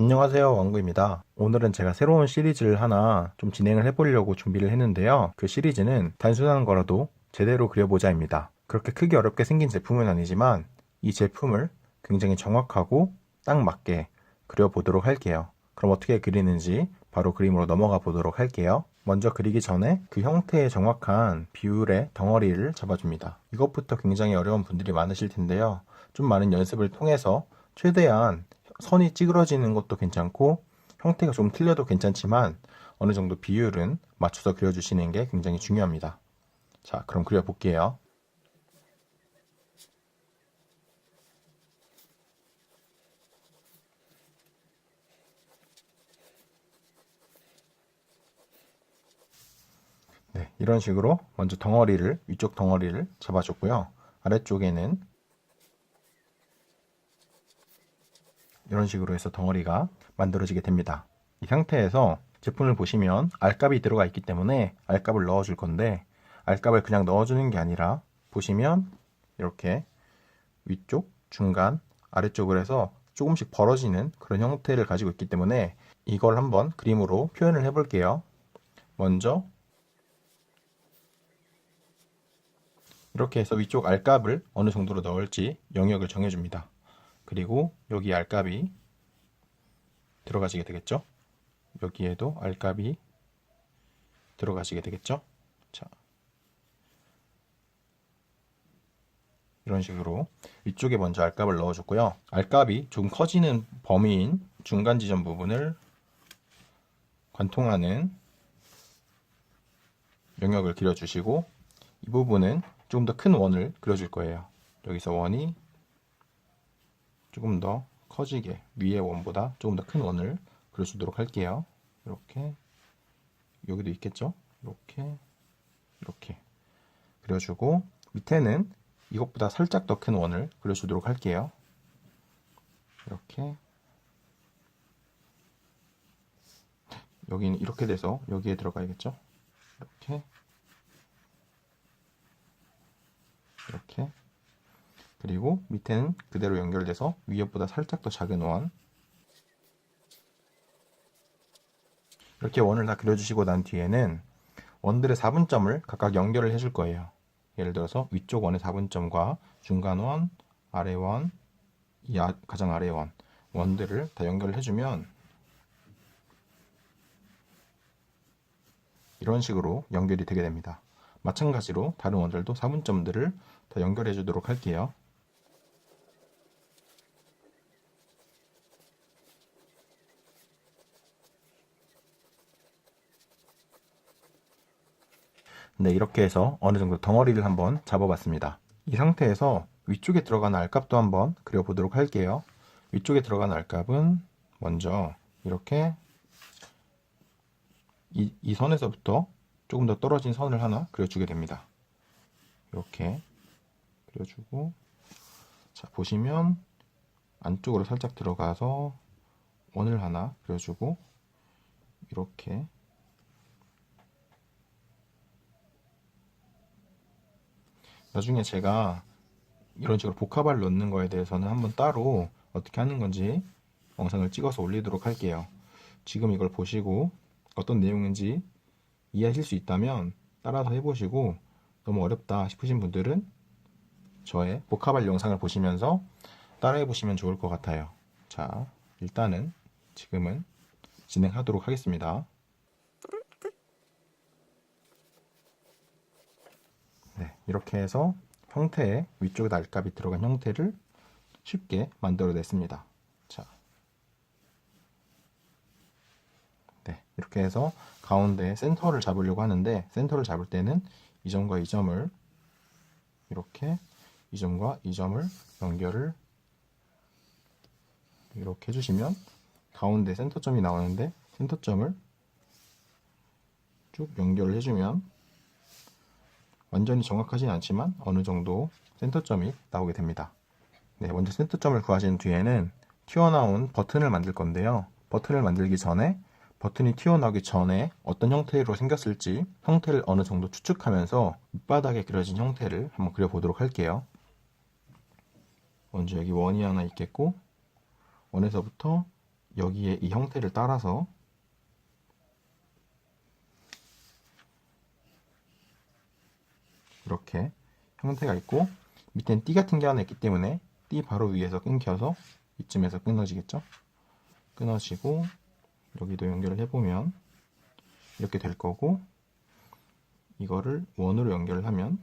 안녕하세요 왕구입니다. 오늘은 제가 새로운 시리즈를 하나 좀 진행을 해보려고 준비를 했는데요. 그 시리즈는 단순한 거라도 제대로 그려보자 입니다. 그렇게 크게 어렵게 생긴 제품은 아니지만 이 제품을 굉장히 정확하고 딱 맞게 그려보도록 할게요. 그럼 어떻게 그리는지 바로 그림으로 넘어가 보도록 할게요. 먼저 그리기 전에 그 형태의 정확한 비율의 덩어리를 잡아줍니다. 이것부터 굉장히 어려운 분들이 많으실 텐데요. 좀 많은 연습을 통해서 최대한 선이 찌그러지는 것도 괜찮고 형태가 좀 틀려도 괜찮지만 어느 정도 비율은 맞춰서 그려주시는 게 굉장히 중요합니다. 자, 그럼 그려볼게요. 네, 이런 식으로 먼저 덩어리를, 위쪽 덩어리를 잡아줬고요. 아래쪽에는 이런 식으로 해서 덩어리가 만들어지게 됩니다. 이 상태에서 제품을 보시면 알값이 들어가 있기 때문에 알값을 넣어줄 건데 알값을 그냥 넣어주는 게 아니라 보시면 이렇게 위쪽, 중간, 아래쪽을 해서 조금씩 벌어지는 그런 형태를 가지고 있기 때문에 이걸 한번 그림으로 표현을 해볼게요. 먼저 이렇게 해서 위쪽 알값을 어느 정도로 넣을지 영역을 정해줍니다. 그리고 여기 알값이 들어가시게 되겠죠? 여기에도 알값이 들어가시게 되겠죠? 자. 이런 식으로 위쪽에 먼저 알값을 넣어줬고요. 알값이 좀 커지는 범위인 중간 지점 부분을 관통하는 영역을 그려주시고 이 부분은 조금 더 큰 원을 그려줄 거예요. 여기서 원이 조금 더 커지게 위의 원보다 조금 더 큰 원을 그려주도록 할게요. 이렇게 여기도 있겠죠? 이렇게 이렇게 그려주고 밑에는 이것보다 살짝 더 큰 원을 그려주도록 할게요. 이렇게 여기는 이렇게 돼서 여기에 들어가야겠죠? 이렇게 그리고 밑에는 그대로 연결돼서 위에보다 살짝 더 작은 원 이렇게 원을 다 그려주시고 난 뒤에는 원들의 4분점을 각각 연결을 해줄 거예요. 예를 들어서 위쪽 원의 4분점과 중간 원, 아래 원, 이 아, 가장 아래 원 원들을 다 연결을 해주면 이런 식으로 연결이 되게 됩니다. 마찬가지로 다른 원들도 4분점들을 다 연결해 주도록 할게요. 네, 이렇게 해서 어느 정도 덩어리를 한번 잡아봤습니다. 이 상태에서 위쪽에 들어가는 알값도 한번 그려보도록 할게요. 위쪽에 들어가는 알값은 먼저 이렇게 이, 이 선에서부터 조금 더 떨어진 선을 하나 그려주게 됩니다. 이렇게 그려주고 자 보시면 안쪽으로 살짝 들어가서 원을 하나 그려주고 이렇게 나중에 제가 이런 식으로 복합을 넣는 거에 대해서는 한번 따로 어떻게 하는 건지 영상을 찍어서 올리도록 할게요. 지금 이걸 보시고 어떤 내용인지 이해하실 수 있다면 따라서 해보시고 너무 어렵다 싶으신 분들은 저의 복합할 영상을 보시면서 따라해 보시면 좋을 것 같아요. 자, 일단은 지금은 진행하도록 하겠습니다. 네, 이렇게 해서 형태의 위쪽에 날값이 들어간 형태를 쉽게 만들어냈습니다. 자, 네, 이렇게 해서 가운데 센터를 잡으려고 하는데 센터를 잡을 때는 이 점과 이 점을 이렇게 이 점과 이 점을 연결을 이렇게 해주시면 가운데 센터점이 나오는데 센터점을 쭉 연결을 해주면 완전히 정확하진 않지만 어느 정도 센터점이 나오게 됩니다. 네, 먼저 센터점을 구하신 뒤에는 튀어나온 버튼을 만들 건데요. 버튼을 만들기 전에 버튼이 튀어나오기 전에 어떤 형태로 생겼을지 형태를 어느 정도 추측하면서 밑바닥에 그려진 형태를 한번 그려보도록 할게요. 먼저 여기 원이 하나 있겠고 원에서부터 여기에 이 형태를 따라서 이렇게 형태가 있고 밑엔 띠 같은 게 하나 있기 때문에 띠 바로 위에서 끊겨서 이쯤에서 끊어지겠죠? 끊어지고 여기도 연결을 해보면 이렇게 될 거고 이거를 원으로 연결을 하면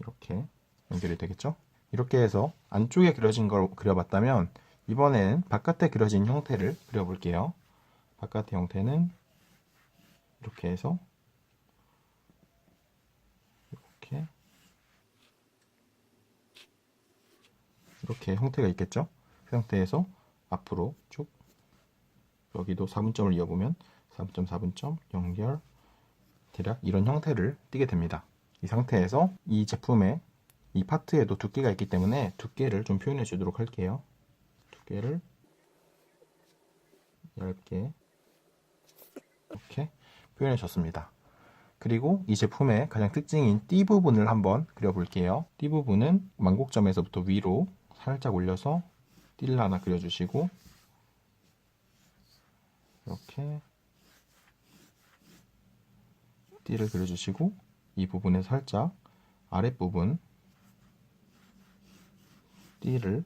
이렇게 연결이 되겠죠? 이렇게 해서 안쪽에 그려진 걸 그려봤다면 이번에는 바깥에 그려진 형태를 그려볼게요. 바깥의 형태는 이렇게 해서 이렇게 이렇게 형태가 있겠죠? 그 상태에서 앞으로 쭉 여기도 4분점을 이어보면 4분점 4분점 연결 대략 이런 형태를 띠게 됩니다. 이 상태에서 이 제품의 이 파트에도 두께가 있기 때문에 두께를 좀 표현해 주도록 할게요. 두께를 얇게 이렇게 표현해 줬습니다. 그리고 이 제품의 가장 특징인 띠 부분을 한번 그려볼게요. 띠 부분은 만곡점에서부터 위로 살짝 올려서 띠를 하나 그려주시고 이렇게 띠를 그려주시고 이 부분에 살짝 아랫부분 띠를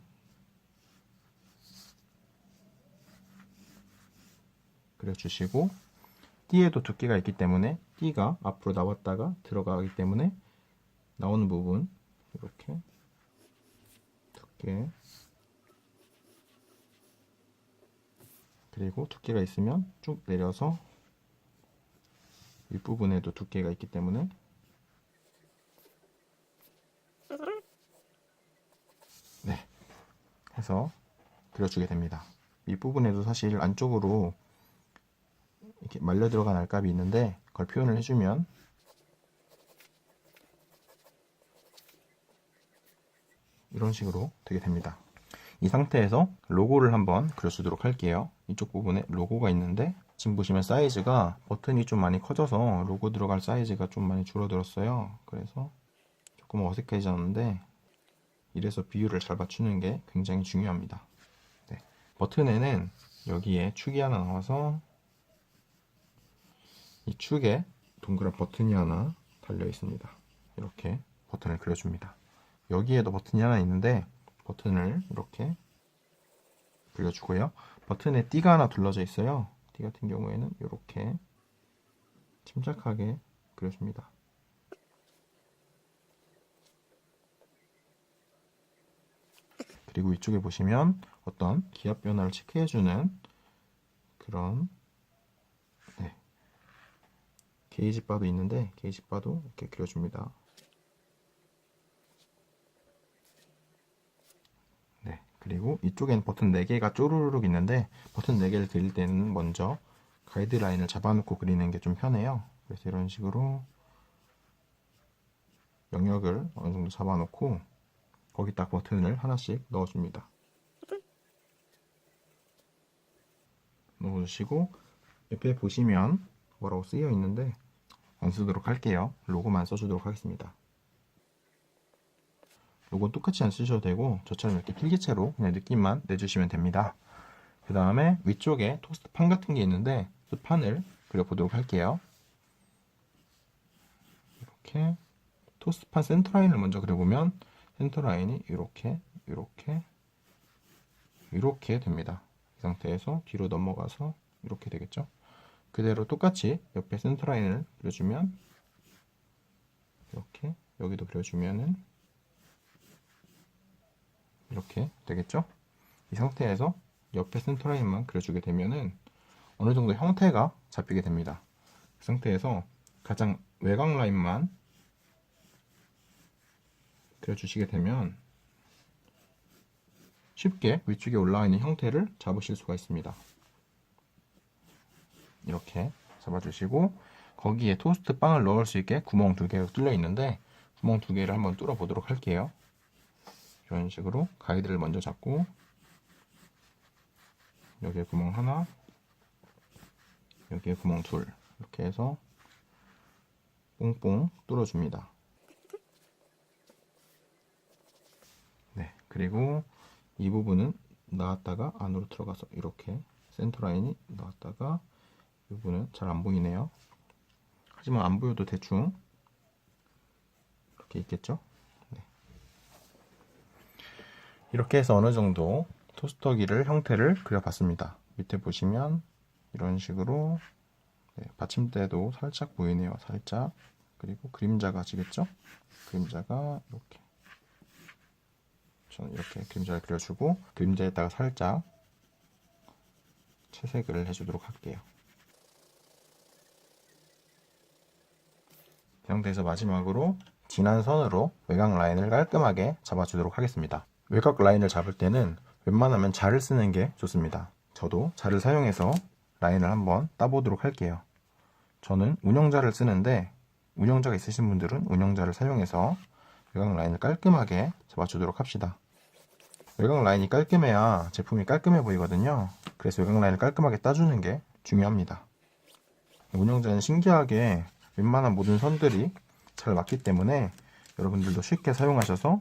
그려주시고 띠에도 두께가 있기 때문에 띠가 앞으로 나왔다가 들어가기 때문에 나오는 부분 이렇게 두께 그리고 두께가 있으면 쭉 내려서 윗부분에도 두께가 있기 때문에 네 해서 그려주게 됩니다. 윗부분에도 사실 안쪽으로 이렇게 말려 들어간 알값이 있는데 그걸 표현을 해주면 이런 식으로 되게 됩니다. 이 상태에서 로고를 한번 그려주도록 할게요. 이쪽 부분에 로고가 있는데 지금 보시면 사이즈가 버튼이 좀 많이 커져서 로고 들어갈 사이즈가 좀 많이 줄어들었어요. 그래서 조금 어색해졌는데 이래서 비율을 잘 맞추는 게 굉장히 중요합니다. 네. 버튼에는 여기에 축이 하나 나와서 이 축에 동그란 버튼이 하나 달려 있습니다. 이렇게 버튼을 그려줍니다. 여기에도 버튼이 하나 있는데 버튼을 이렇게 그려주고요. 버튼에 띠가 하나 둘러져 있어요. 띠 같은 경우에는 이렇게 침착하게 그려줍니다. 그리고 이쪽에 보시면 어떤 기압 변화를 체크해주는 그런 네, 게이지 바도 있는데 게이지 바도 이렇게 그려줍니다. 네, 그리고 이쪽엔 버튼 4개가 쪼르륵 있는데 버튼 4개를 그릴 때는 먼저 가이드라인을 잡아놓고 그리는 게 좀 편해요. 그래서 이런 식으로 영역을 어느 정도 잡아놓고 거기다 버튼을 하나씩 넣어줍니다. 넣어주시고 옆에 보시면 뭐라고 쓰여 있는데 안 쓰도록 할게요. 로고만 써주도록 하겠습니다. 로고는 똑같이 안 쓰셔도 되고 저처럼 이렇게 필기체로 그냥 느낌만 내주시면 됩니다. 그 다음에 위쪽에 토스트 판 같은 게 있는데 그 판을 그려보도록 할게요. 이렇게 토스트 판 센터 라인을 먼저 그려보면 센터 라인이 이렇게 이렇게 이렇게 됩니다. 이 상태에서 뒤로 넘어가서 이렇게 되겠죠. 그대로 똑같이 옆에 센터 라인을 그려주면 이렇게 여기도 그려주면은 이렇게 되겠죠. 이 상태에서 옆에 센터 라인만 그려주게 되면은 어느 정도 형태가 잡히게 됩니다. 그 상태에서 가장 외곽 라인만 그려주시게 되면 쉽게 위쪽에 올라와 있는 형태를 잡으실 수가 있습니다. 이렇게 잡아주시고 거기에 토스트 빵을 넣을 수 있게 구멍 두 개가 뚫려 있는데 구멍 두 개를 한번 뚫어 보도록 할게요. 이런 식으로 가이드를 먼저 잡고 여기에 구멍 하나 여기에 구멍 둘 이렇게 해서 뽕뽕 뚫어줍니다. 네, 그리고 이 부분은 나왔다가 안으로 들어가서 이렇게 센터 라인이 나왔다가 이 부분은 잘 안 보이네요. 하지만 안 보여도 대충 이렇게 있겠죠? 네. 이렇게 해서 어느 정도 토스터기를 형태를 그려봤습니다. 밑에 보시면 이런 식으로 네, 받침대도 살짝 보이네요. 살짝 그리고 그림자가 지겠죠? 그림자가 이렇게 저는 이렇게 그림자를 그려주고 그림자에다가 살짝 채색을 해주도록 할게요. 이 상태에서 마지막으로 진한 선으로 외곽 라인을 깔끔하게 잡아주도록 하겠습니다. 외곽 라인을 잡을 때는 웬만하면 자를 쓰는 게 좋습니다. 저도 자를 사용해서 라인을 한번 따보도록 할게요. 저는 운영자를 쓰는데 운영자가 있으신 분들은 운영자를 사용해서 외곽 라인을 깔끔하게 잡아주도록 합시다. 외곽 라인이 깔끔해야 제품이 깔끔해 보이거든요. 그래서 외곽 라인을 깔끔하게 따주는 게 중요합니다. 운영자는 신기하게 웬만한 모든 선들이 잘 맞기 때문에 여러분들도 쉽게 사용하셔서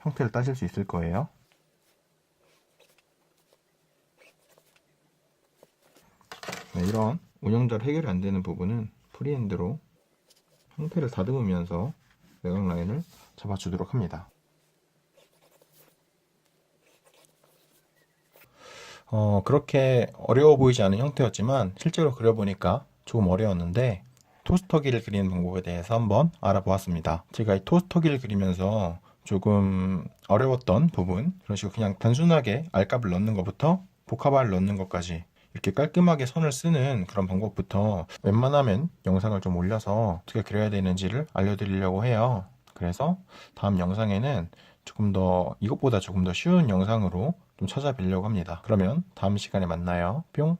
형태를 따실 수 있을 거예요. 네, 이런 운영자를 해결이 안 되는 부분은 프리핸드로 형태를 다듬으면서 외곽 라인을 잡아주도록 합니다. 어, 그렇게 어려워 보이지 않은 형태였지만 실제로 그려보니까 조금 어려웠는데 토스터기를 그리는 방법에 대해서 한번 알아보았습니다. 제가 이 토스터기를 그리면서 조금 어려웠던 부분 그런 식으로 그냥 단순하게 알값을 넣는 것부터 복합화를 넣는 것까지 이렇게 깔끔하게 선을 쓰는 그런 방법부터 웬만하면 영상을 좀 올려서 어떻게 그려야 되는지를 알려드리려고 해요. 그래서 다음 영상에는 조금 더 이것보다 조금 더 쉬운 영상으로 좀 찾아뵈려고 합니다. 그러면 다음 시간에 만나요. 뿅!